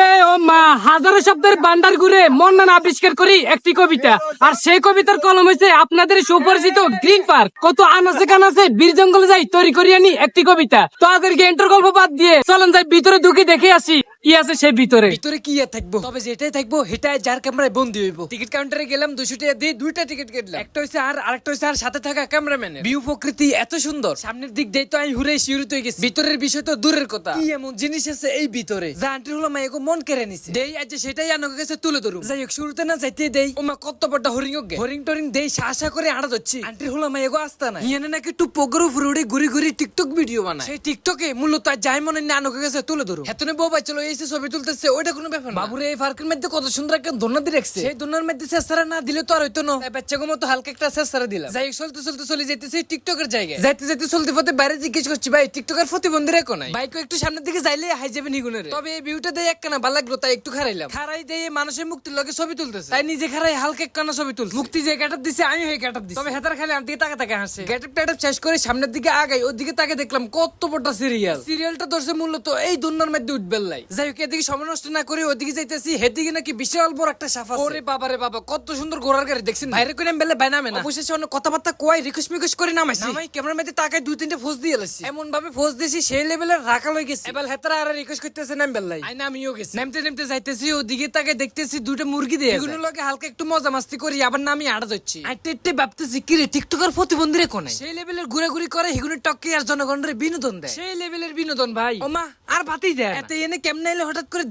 রে, ও মা। হাজারো শব্দের বান্ডার ঘুরে আবিষ্কার করি একটি কবিতা। আর সেই কবিতার কলম হয়েছে আপনাদের সুপরিচিত গ্রিন পার্ক। কত বীর জঙ্গলে যাই তৈরি করি আনি একটি কবিতা। তো আদেরকে এন্টার গল্প বাদ দিয়ে চলেন যাই ভিতরে ঢুকে দেখে আসি, কি আছে সেই ভিতরে। ভিতরে কি থাকব? তবে যেটাই থাকব, সেটাই যার ক্যামেরায় বন্দি হইব। টিকিট কাউন্টারে গেলাম, দুশো টাকা দিয়ে দুইটা টিকিট কেটলাম। একটা হইছে আর, আরেকটা আর, সাথে থাকা ক্যামেরাম্যানের। ভিউ প্রকৃতি এত সুন্দর। সামনের দিক দিয়ে তো আমি হুরে শিউরিত হয়ে গেছি। ভিতরের বিষয় তো দূরের কথা। কি এমন জিনিস আছে এই ভিতরে? হলো মন কেড়ে নিছে। দেই আজ সেটাই আনকে কাছে তুলে ধরুম। যাই হোক শুরুতে না যাইতে দেই। কত বড় হরিং গে হরিং টরিং দেই শাসা করে আড়া হলো আসতা না নাকি পোগর উপরে উড়ে ঘুরি ঘুরি টিকটক ভিডিও বানায়। সেই টিকটকে মূলত যাই মনে না আনকে কাছে তুলে ধরুম। হেতনে বউ এসে ছবি তুলতেছে ওইটা কোনো ব্যাপার না। বাবুরে এই পার্কের মধ্যে কত সুন্দর একটা দোলনা দিয়ে রাখছে। সেই দোলনার মধ্যে শেষারা না দিলে তো আর হইতো না। তাই বাচ্চা মতো হালকা একটা শেষারা দিলাম। যাই চলতে চলতে চলে যেতেছি টিকটকের জায়গায়। যাইতে যাইতে চলতে পথে বাইরে জিজ্ঞেস করছি ভাই টিকটকের প্রতিবন্ধীরা কোন বাইক একটু সামনের দিকে যাইলে হাই যাবে নিগুনের তবে এই ভিউটা দিয়ে একখানা ভালো লাগল তাই একটু খারাইলাম। খারাই দিয়ে মানুষের মুক্তির লগে ছবি তুলতেছে। তাই নিজে খারাই হালকা একখানা ছবি তুলছে। মুক্তি যে গেটআপ দিছে আমি হয়ে গেটআপ দিছি। তবে হেতার খালি আমার দিকে তাকে তাকে হাসে। গেটআপ টেটআপ শেষ করে সামনের দিকে আগাই ওদিকে তাকে দেখলাম কত বড় সিরিয়াল সিরিয়ালটা ধরছে মূলত এই দুনিয়ার মধ্যে উঠবেল লাই। যাই হোক এদিকে সময় নষ্ট না করে ওদিকে যাইতেছি। হেদিকে নাকি বিশাল বড় একটা সাফা ওরে বাবা রে বাবা কত সুন্দর ঘোড়ার গাড়ি দেখছেন বাইরে করে বেলে বাইনামে না। অবশেষে অনেক কথাবার্তা কয় রিকোয়েস্ট মিকোয়েস্ট করে নামাইছি। নামাই ক্যামেরার মধ্যে তাকায় দুই তিনটে ফোজ দিয়ে এলাছি এমন ভাবে ফোজ দিয়েছি সেই লেভেলের রাখা লই গেছে। এবার হেতারা আর রিকোয়েস্ট করতেছে নাম বেল্লাই আই গেছি। নামতে নামতে যাইতেছি ওদিকে তাকে দেখতেছি দুটো মুরগি দিয়ে এগুলো লগে হালকা একটু মজা মাস্তি করি আবার নামি আড়া ভাবতেছি কি রে টিকটকার প্রতিবন্ধী রে কোনায় সেই লেভেলের ঘুরাঘুরি করে হিগুলো টকে আর জনগণের বিনোদন দেয়। সেই লেভেলের বিনোদন ভাই। ওমা আর বাতি যায় এতে এনে কেমনে এলে হঠাৎ করে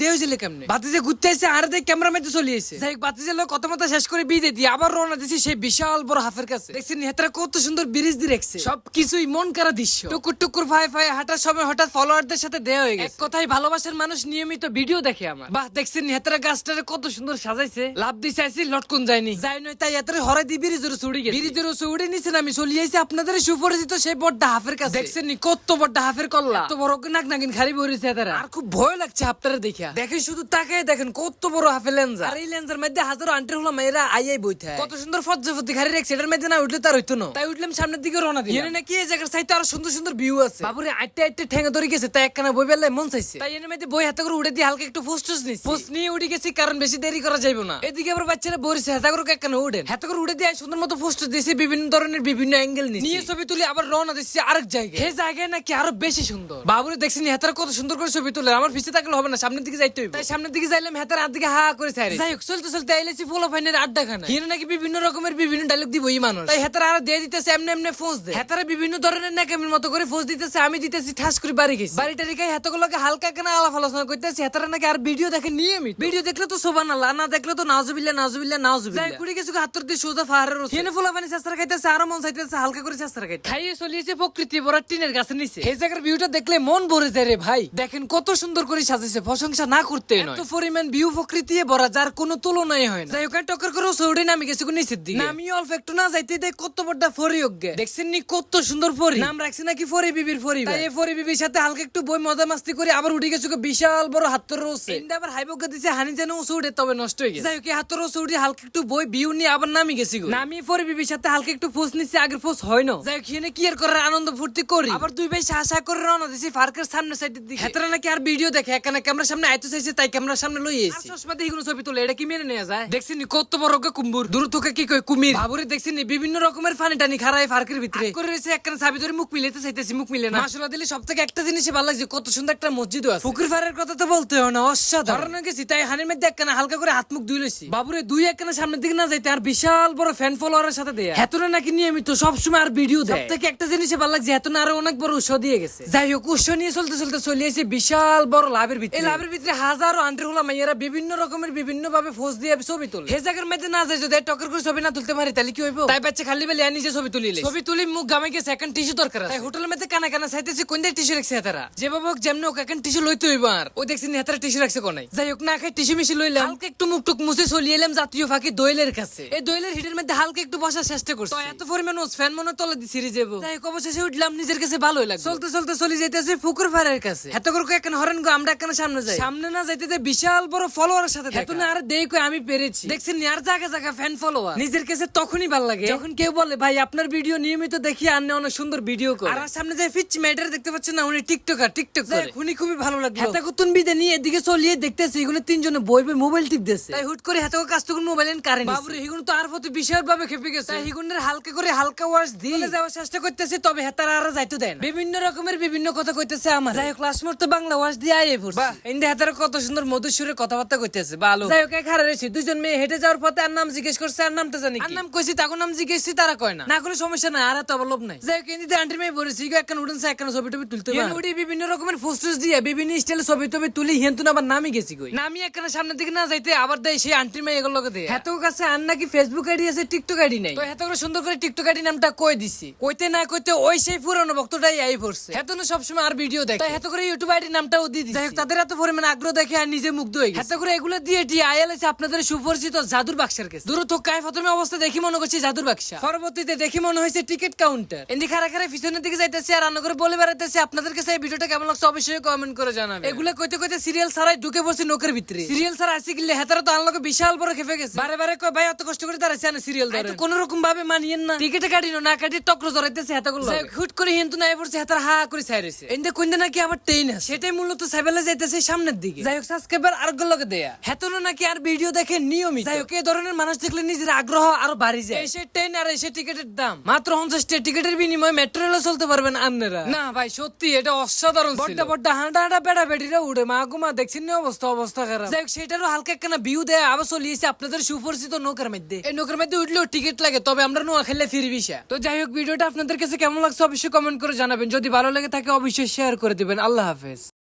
কেমনে? বাতি যে ঘুরতে আসে আর দেখ ক্যামেরা চলে এসে যাই বাতি যে লোক কত মতো শেষ করে বিয়ে দিয়ে আবার রওনা দিছি সেই বিশাল বড় হাফের কাছে। দেখছেন হেতারা কত সুন্দর ব্রিজ দিয়ে রেখেছে। সব কিছুই মন করা দৃশ্য। টুকুর টুকুর ফাই ফাই হাঁটার সময় হঠাৎ ফলোয়ারদের সাথে দেয়া হয়ে গেছে। এক কথাই ভালোবাসার মানুষ নিয়মিত ভিডিও দেখে আমার। বাহ দেখছেন হেতারা গাছটারে কত সুন্দর সাজাইছে। লাভ দিছে আইছি লটকন যায়নি। যাই নয় তাই হেতারে হরাই দি ব্রিজের চুড়ি গেছে। ব্রিজের চুড়ি নিছেন আমি চলে আইছি আপনাদের সুপরিচিত সেই বড় হাফের কাছে। দেখছেন নি? কত বড় হাফের কল্লা। এত বড় নাক নাকিন খালি বরিছে হেতারা আর খুব ভয় লাগছে আপনারা দেখা দেখে শুধু তাকায় দেখেন কত বড় হাফের লেন্সার আর এই লেন্সার মধ্যে হাজারো আন্টি হলো মেয়েরা আইয়াই বইতে কত সুন্দর ফজ্জফতি ঘাড়ি রেখে সেটার মধ্যে না উঠলে তার হইতো না। তাই উঠলাম সামনের দিকে রওনা দিই এনে নাকি এই জায়গার সাইতে আরও সুন্দর সুন্দর ভিউ আছে। বাবুরে আইতে আইতে ঠেঙ্গা ধরে গেছে তাই একখানা বই বেলায় মন চাইছে। তাই এনে মধ্যে বই হাতে করে উড়ে দিয়ে হালকা একটু পোস্ট নিছি। পোস্ট নিয়ে উঠে গেছি কারণ বেশি দেরি করা যাইব না। এদিকে আবার বাচ্চারা বরিছে হাতে করে উঠেন হাতে করে উড়ে দিয়ে সুন্দর মতো পোস্ট দিয়েছে বিভিন্ন ধরনের বিভিন্ন অ্যাঙ্গেল নিয়ে ছবি তুলে আবার রওনা দিচ্ছি আরেক জায়গায়। সেই জায়গায় নাকি আরও বেশি সুন্দর। বাবুরে দেখছি হেতারা কত সুন্দর করে ছবি তুলে। আমার পিছিয়ে থাকলে হবে না সামনের দিকে যাইতে হইব। তাই সামনের দিকে যাইলাম হেতার আর দিকে হা করে ছাড়ি যাই হোক চলতে চলতে আইলেছি ফলো ফাইনের আড্ডা খানা হিরে নাকি বিভিন্ন রকমের বিভিন্ন ডায়লগ দিব এই মানুষ। তাই হেতারা আর দিয়ে দিতেছে এমনি এমনি ফোঁস দেয় হেতারা বিভিন্ন ধরনের নাকামির মতো করে ফোঁস দিতেছে আমি দিতেছি ঠাস করে বাড়ি গেছি। বাড়িটা রেখে হেতগুলোকে হালকা কেনা আলাপ আলোচনা করতেছি হেতারা নাকি আর ভিডিও দেখে নিয়মিত। ভিডিও দেখলে তো শোভা না না দেখলে তো নাজুবিল্লা নাজুবিল্লা নাজুবিল্লা। কুড়ি কিছু হাত দিয়ে সোজা ফাহারের হিনে ফোলা পানি চেষ্টা খাইতেছে আরও মন চাইতেছে হালকা করে চেষ্টা খাইতে খাইয়ে চলিয়েছে প্রকৃতি বড় টিনের গাছে নিচে। এই জায়গার ভিউটা দেখলে মন ভরে যায় রে ভাই। দেখেন কত সুন্দর করে প্রশংসা না করতে নয়। এত পরিমাণ ভিউ প্রকৃতি ভরা যার কোনো তুলনাই হয় না। যাই হোক টক্কর করে সৌড়ে নামি গেছে কোন নিচের দিকে। নামি অল্প একটু না যাইতে দেখ কত বড় ফরি অজ্ঞে দেখছেন নি কত সুন্দর ফরি? নাম রাখছে নাকি ফরি বিবির ফরি তাই এই ফরি বিবির সাথে হালকা একটু বই মজা মাস্তি করে আবার উঠে গেছে বিশাল বড় হাতর রোসে। ইন্দা আবার হাইবকে দিছে হানি যেন উসে উঠে তবে নষ্ট হয়ে গেছে। যাই হোক হাতর রোসে উঠে হালকা একটু বই বিউ নিয়ে আবার নামি গেছি গো। নামি ফরি বিবির সাথে হালকা একটু ফোস নিছে আগের ফোস হয় না। যাই হোক এখানে কি আর করার আনন্দ ফুর্তি করি। আবার দুই ভাই শাসা করে রওনা দিছি পার্কের সামনে সাইডের দিকে। হেতরা নাকি আর ভিডিও দেখে এখানে ক্যামেরার সামনে আইতে চাইছে তাই ক্যামেরার সামনে লই এসেছি। চশমা দিয়ে কোনো ছবি তোলে এটা কি মেনে নেওয়া যায়? দেখছিনি কত বড় গো কুম্বুর। দূর থেকে কি কই কুমির? বাবুরে দেখছিনি বিভিন্ন রকমের ফানি টানি খারাই ফার্কের ভিতরে। করে রয়েছে একখানে চাবি ধরে মুখ মিলাইতে চাইতেছি মুখ মিলে না। মাসুলা দিলে সব থেকে একটা জিনিসই ভালো লাগছে কত সুন্দর একটা মসজিদও আছে। পুকুর ফারের কথা তো বলতে হয় না অসাধারণ। গেছি তাই হানির মধ্যে একখানা হালকা করে হাত মুখ ধুই লইছি। বাবুরে দুই একখানা সামনের দিকে না যাইতে আর বিশাল বড় ফ্যান ফলোয়ারের সাথে দেয়া। হেতরে নাকি নিয়মিত সবসময় আর ভিডিও দেয়। থেকে একটা জিনিসে ভালো লাগছে আরও অনেক বড় উৎস দিয়ে গেছে। যাই হোক উৎস নিয়ে চলতে চলতে চলে বিশাল বড় লাভের ভিতরে এই লাভের ভিতরে হাজারো আন্ডার হলা মাইয়ারা বিভিন্ন রকমের বিভিন্ন ভাবে ফোজ দিয়ে ছবি তোলে। হে জায়গার মধ্যে না যায় যদি টক্কর করে ছবি না তুলতে পারি তাহলে কি হইব? তাই বাচ্চা খালি বেলে নিজে ছবি তুলিলে ছবি তুলি মুখ গামে গিয়ে সেকেন্ড টিস্যু দরকার তাই হোটেলের মধ্যে কানা কানা চাইতেছে কোন দিকে টিস্যু রাখছে হেতারা? যে বাবা হোক যেমন হোক এখন টিস্যু লইতে হইব আর। ওই দেখছি টিস্যু রাখছে কোনাই যাই হোক না খাই টিস্যু মিশি লইলাম। হালকা একটু মুখ টুক মুছে চলে এলাম জাতীয় ফাঁকি দোয়েলের কাছে। এই দোয়েলের হিটের মধ্যে হালকা একটু বসার চেষ্টা করছে। তো এত পরিমাণ ফ্যান মনে তলে সিরিজ যাব যাই হোক অবশেষে উঠলাম নিজের কাছে ভালোই লাগে চলতে চলতে চলে যাইতেছে ফারের কাছে। এত করে হরেন গো আমরা সামনে যাই। সামনে না যাইতে যে বিশাল বড় ফলোয়ারের সাথে এত না আর দেই কই আমি পেরেছি। দেখছেন আর জায়গা জায়গা ফ্যান ফলোয়ার নিজের কাছে তখনই ভালো লাগে। যখন কেউ বলে ভাই আপনার ভিডিও নিয়মিত দেখি আর অনেক সুন্দর ভিডিও করে। আর সামনে যে ফিচ ম্যাটার দেখতে পাচ্ছেন না উনি টিকটকার টিকটক করে। উনি খুবই ভালো লাগল। হাতে কুতুন বিদে নিয়ে এদিকে চলিয়ে দেখতেছি এগুলো তিনজনে বই বই মোবাইল টিপ দিচ্ছে তাই হুট করে হাতে কাজ তখন মোবাইল এন কারেন্ট বাবুরে হিগুন তো আর প্রতি বিশাল ভাবে খেপে গেছে। তাই হিগুনের হালকা করে হালকা ওয়াশ দিয়ে যাওয়ার চেষ্টা করতেছে তবে হেতার আর যাইতে দেয় বিভিন্ন রকমের বিভিন্ন কথা কইতেছে আমার। যাই হোক মোর তো বাংলা ওয়াশ দিয়ে আইয়ে পড়ছে। বাহ ইন্দে হাতার কত সুন্দর মধুর সুরে কথাবার্তা কইতেছে ভালো। যাই হোক এক হারে রয়েছে দুজন মেয়ে হেঁটে যাওয়ার পথে আর নাম জিজ্ঞেস করছে আর নামটা জানি আর নাম কইছি তাকে নাম জিজ্ঞেসছি তারা কয় না। না কোনো সমস্যা নাই আর তো অবলোভ নাই। যাই হোক ইন্দিতে আন্টির মেয়ে বলেছি একখান উঠেছে একখান ছবি টবি তুলতে হবে উঠি বিভিন্ন রকমের ফুসটুস দিয়ে বিভিন্ন স্টাইলে ছবি টবি তুলি হেন্তুন আবার নামি গেছি কই? নামি একখানে সামনের দিকে না যাইতে আবার দেয় সেই আন্টির মেয়ে এগুলো হেতো কাছে আর নাকি ফেসবুক আইডি আছে টিকটক আইডি নাই? তো হেতো করে সুন্দর করে টিকটক আইডি নামটা কই দিছি? কইতে না কইতে ওই সেই পুরনো ভক্তটাই আই পড়ছে। হেতো সবসময় আর ভিডিও দেখে। তাই হেতো করে ইউটিউব আইডি নামটাও দিয়ে দিছি। তাদের এত পরিমাণে আগ্রহ দেখে আর নিজে মুগ্ধ হয়ে গেছে। হেতো করে এগুলো দিয়ে টি আইএল আছে আপনাদের সুপরিচিত জাদুর বাক্সের কাছে। দূর তো কায় প্রথমে অবস্থা দেখি মনে করছি জাদুর বাক্সা। পরবর্তীতে দেখি মনে হয়েছে টিকিট কাউন্টার। এন্দি খারা খারা পিছনের দিকে যাইতেছে আর রান্না করে বলে বেড়াইতেছে। আপনাদের কাছে এই ভিডিওটা কেমন লাগছে অবশ্যই কমেন্ট করে জানাবে এগুলো কইতে কইতে সিরিয়াল ছাড়াই ঢুকে পড়ছে নোকের ভিতরে। সিরিয়াল ছাড়া আসি গেলে হেতারা তো আনলোকে বিশাল বড় খেপে গেছে। বারে বারে কয় ভাই অত কষ্ট করে তারা আনে সিরিয়াল ধরে কোন রকম ভাবে মানিয়েন না। টিকিটে কাটিনো না কাটি টক্র ধরাইতেছে হেতাগুলো হুট করে হিন্তু নাই পড়ছে হেতার হা করে ছাইরেছে এন্ডে কইন্দে নাকি আবার ট্রেন আছে। সেটাই মূলত সাইবেলে যাইতেছে সামনের দিকে। যাই হোক সাবস্ক্রাইবার আর লগে দেয়া। হেতনো নাকি আর ভিডিও দেখে নিয়মিত। যাই হোক এই ধরনের মানুষ দেখলে নিজের আগ্রহ আরও বাড়ি যায়। এসে ট্রেন আর এসে টিকিটের দাম। মাত্র পঞ্চাশ টিকিটের বিনিময়ে মেট্রো রেলে চলতে পারবেন আন্নেরা। না ভাই সত্যি এটা অসাধারণ বড্ডা বড্ডা হাঁটা হাঁটা বেড়া বেড়িরা উড়ে মা গুমা দেখছেন অবস্থা? অবস্থা খারাপ। যাই সেটারও হালকা একখানা ভিউ দেয় আবার চলিয়েছে আপনাদের সুপরিচিত নৌকার মধ্যে। এই নৌকার মধ্যে উঠলেও টিকিট লাগে, তবে আমরা নোয়া খেলে ফিরবি। তো যাই হোক, ভিডিওটা আপনাদের কাছে কেমন লাগছে অবশ্যই কমেন্ট করে জানাবেন। যদি ভালো লাগে থাকে, অবশ্যই শেয়ার করে দিবেন। আল্লাহ হাফেজ।